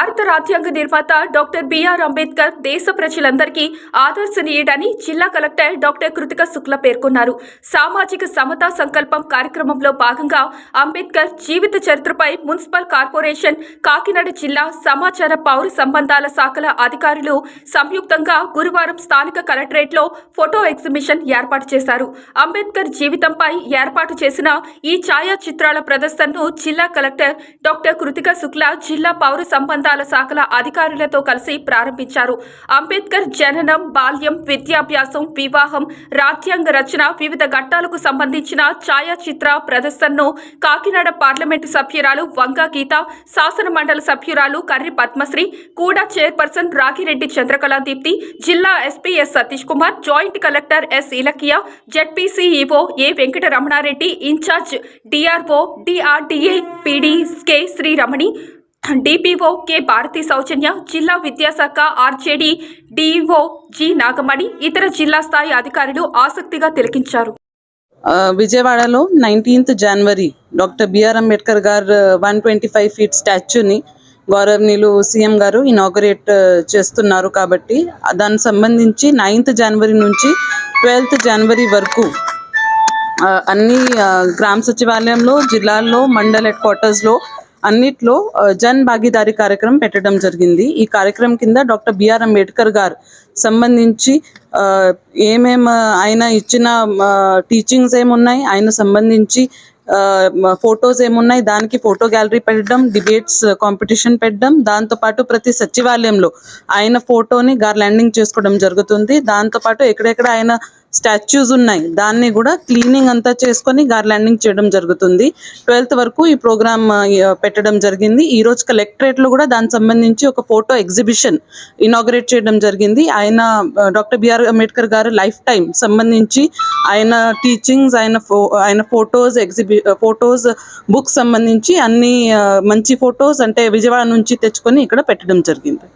భారత రాజ్యాంగ నిర్మాత డాక్టర్ బిఆర్ అంబేద్కర్ దేశ ప్రజలందరికీ ఆదర్శనీయుడని జిల్లా కలెక్టర్ డాక్టర్ కృతిక శుక్ల పేర్కొన్నారు. సామాజిక సమతా సంకల్పం కార్యక్రమంలో భాగంగా అంబేద్కర్ జీవిత చరిత్రపై మున్సిపల్ కార్పొరేషన్ కాకినాడ జిల్లా సమాచార పౌర సంబంధాల శాఖల అధికారులు సంయుక్తంగా గురువారం స్థానిక కలెక్టరేట్లో ఫోటో ఎగ్జిబిషన్ ఏర్పాటు చేశారు. అంబేద్కర్ జీవితంపై ఏర్పాటు చేసిన ఈ ఛాయాచిత్రాల ప్రదర్శనను జిల్లా కలెక్టర్ డాక్టర్ కృతిక శుక్ల జిల్లా పౌర సంబంధాల శాఖల అధికారులతో కలిసి ప్రారంభించారు. అంబేద్కర్ జననం బాల్యం విద్యాభ్యాసం వివాహం రాజ్యాంగ రచన వివిధ ఘట్టాలకు సంబంధించిన ఛాయాచిత్ర ప్రదర్శనను కాకినాడ పార్లమెంటు సభ్యురాలు వంగా గీత శాసన మండలి సభ్యురాలు కర్రి పద్మశ్రీ కూడా చైర్పర్సన్ రాగిరెడ్డి చంద్రకళా దీప్తి జిల్లా SP S Satish Kumar joint collector S Ilakiya ZP CEO A Venkataramanareddy incharge DRO DRDA PD K Sreeramani DPO K Bharathi Soujanya జిల్లా విద్యాశాఖ ఆర్జేడీ డిఓ జి నాగమణి ఇతర జిల్లా స్థాయి అధికారులు ఆసక్తిగా తిలకించారు. విజయవాడలో నైన్టీన్త్ జనవరి డాక్టర్ బిఆర్ అంబేద్కర్ గారు వన్ ట్వంటీ ఫైవ్ ఫీట్ స్టాచ్యూని గౌరవనీయులు సీఎం గారు ఇనాగరేట్ చేస్తున్నారు కాబట్టి దానికి సంబంధించి నైన్త్ జనవరి నుంచి ట్వెల్త్ జనవరి వరకు అన్ని గ్రామ సచివాలయంలో జిల్లాల్లో మండల్ హెడ్ క్వార్టర్స్లో అన్నిట్లో జన్ భాగీదారీ కార్యక్రమం పెట్టడం జరిగింది. ఈ కార్యక్రమం కింద డాక్టర్ బిఆర్ అంబేద్కర్ గారు సంబంధించి ఏమేం ఆయన ఇచ్చిన టీచింగ్స్ ఏమున్నాయి ఆయన సంబంధించి ఫొటోస్ ఏమున్నాయి దానికి ఫోటో గ్యాలరీ పెట్టడం డిబేట్స్ కాంపిటీషన్ పెట్టడం దాంతోపాటు ప్రతి సచివాలయంలో ఆయన ఫోటోని గార్ ల్యాండింగ్ చేసుకోవడం జరుగుతుంది. దాంతోపాటు ఎక్కడెక్కడ ఆయన స్టాచ్యూస్ ఉన్నాయి. దాన్ని కూడా క్లీనింగ్ అంతా చేసుకొని గార్ ల్యాండింగ్ చేయడం జరుగుతుంది. ట్వెల్త్ వరకు ఈ ప్రోగ్రామ్ పెట్టడం జరిగింది. ఈ రోజు కలెక్టరేట్లో కూడా దానికి సంబంధించి ఒక ఫోటో ఎగ్జిబిషన్ ఇనాగరేట్ చేయడం జరిగింది. ఆయన డాక్టర్ బిఆర్ అంబేద్కర్ గారు లైఫ్ టైం సంబంధించి ఆయన టీచింగ్స్ ఆయన ఫో ఆయన ఫొటోస్ ఎగ్జిబి ఫొటోస్ బుక్స్ సంబంధించి అన్ని మంచి ఫొటోస్ అంటే విజయవాడ నుంచి తెచ్చుకొని ఇక్కడ పెట్టడం జరిగింది.